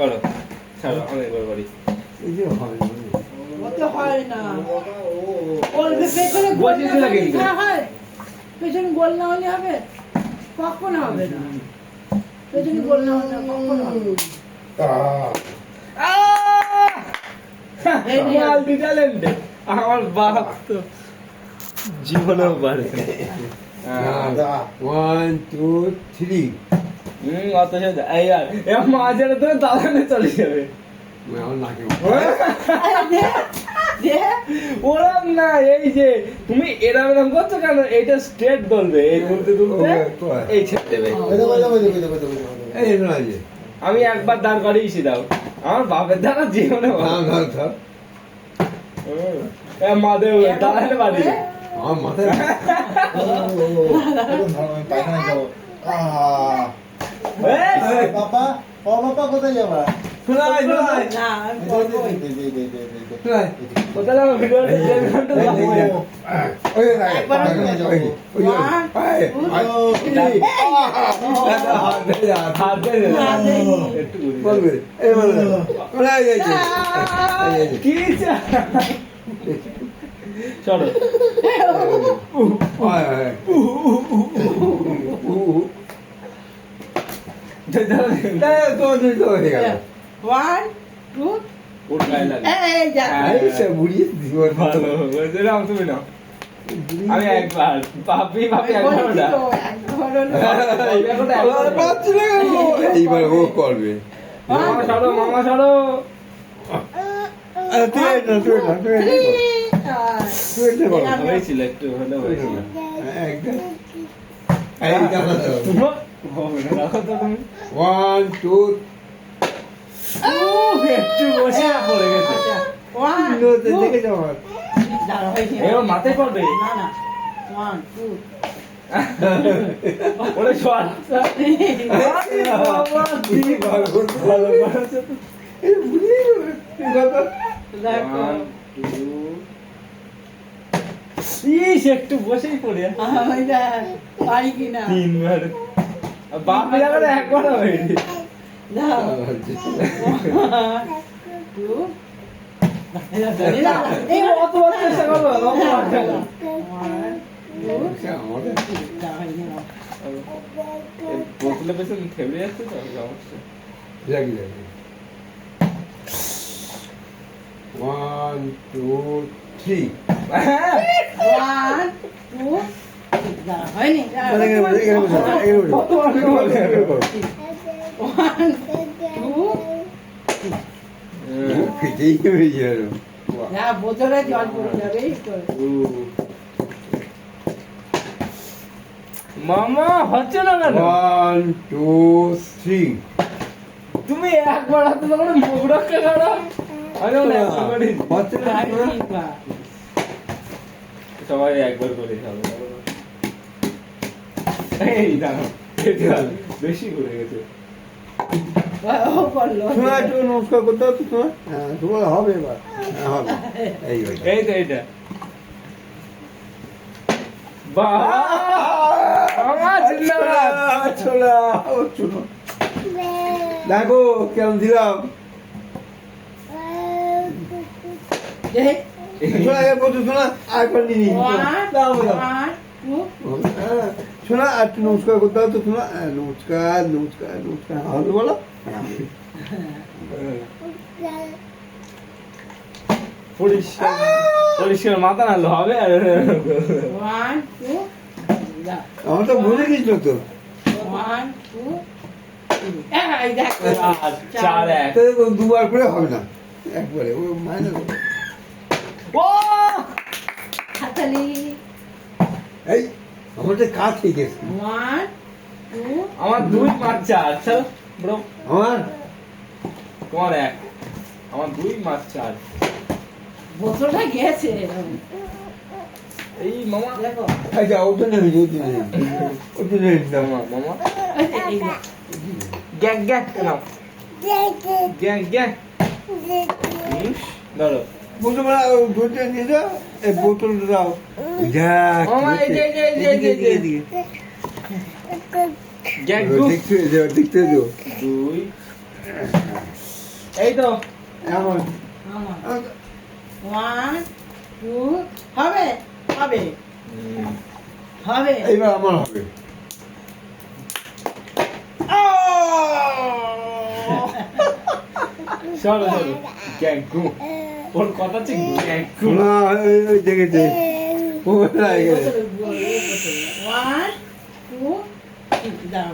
করো। ছাড়ো আমি একবার করি এই যে হয় ওতে হয় না। ওর পেছনে গোল না হলে কিন্তু। কি হয়। পেছনে গোল না হলে হবে কখনো হবে না। পেছনে গোল না হলে কখনো হবে না। এই নিয়ে মাল্টি ট্যালেন্ট আমার বাপ তো জীবনেও পারে ওয়ান টু থ্রি হুম অত সাথে এই আর এ মাঝের তো দালানে চলে যাবে আমার নাকে দে, দে। ওরম না এই যে তুমি এরম এরম করছ কেন এইটা স্ট্রেট বলবে এই তুলতে তুলতে ও, তো হয়। এই ছেড়ে দেবে এই না যে আমি একবার দাঁড় করিয়েছি দাও আমার বাপের দ্বারা জীবনে না না দাঁড়ালে বাড়ি আমার মাথায় পায়খানা যাব আহ বাবা কোথায় যাবা? চলো ওই, ওই, ওই। উ, উ। এই, তো, তো, তো হয়ে গেল। One, two, ওর গায়ে লাগে এই যা। এই সে বুড়িয়ে জীবন ভালো বলছিলাম এইবার ও করবে মামা সরো মামা সরো হয়েছিল একটু হলে। একটু বসে পড়ে গেছে। দেখে যাও মাথায় পড়বে? না, ওরে একটু বসেই পড়ে। তিনবার। বাপ যাবে একবার হয়নি না। বোতলে পেছন থেমে যাচ্ছে তো সমস্যা। থ্রি হ্যাঁ One, two। এখানে বসে। One, two, বোতলে জল পড়ে যাবে মামা হচ্ছে না কেন? ওয়ান টু থ্রি তুমি একবার হাতে ধরে মুখ রক্ষা করো বা? সবাই একবার করে খাবে এই দাঁড়াও বেশি করে গেছে। ও করল। শোনা একটু নমস্কার করতে হবে তোমার হ্যাঁ তোমার হবে এবার। হ্যাঁ হবে। এই এই তো এইটা। বাহ আমার জিন্দাবাদ ছোলা ও ছোলা দেখো। কেমন দিলাম শোনা প্রচুর শোনা আর একবার নিয়ে হ্যাঁ, শোনা আর একটু নমস্কার করতে হবে তো শোনা। হ্যাঁ, নমস্কার নমস্কার নমস্কার। হবে বলো। পরিষ্কার পরিষ্কার মাথা হবে। আর। আমার তো ভুলে গেছিল তো। দুবার করে হবে না। একবারে ও মাইনাস ও। এই আমাদের কাজ ঠিক আছে One, two, আমার দুই পাঁচ চার চল ব্রো আমার? তোমার এক। আমার দুই মাস চার বোতলটা গেছে। এই মামা। দেখো। আচ্ছা ওটা নেই ওটা নেই ওটা নেই মামা মামা। এই যে, এই গ্যাং গ্যাং গ্যাং গ্যাং। ধরো। বোতল বোতল নিয়ে যাও এই বোতলটা দাও যা মামা, এই যে, এই যে, এই যে, এই যে, এই যে। গ্যাং দু দেখতে দেখতে দিও দুই এই তো এমন আমার আহ, ওয়ান টু হবে হবে হবে এইবার আমার হবে চলো চলো ওর কথা হচ্ছে না ওই ওই দেখেছে ও গেছে। ওয়ান টু দাঁড়া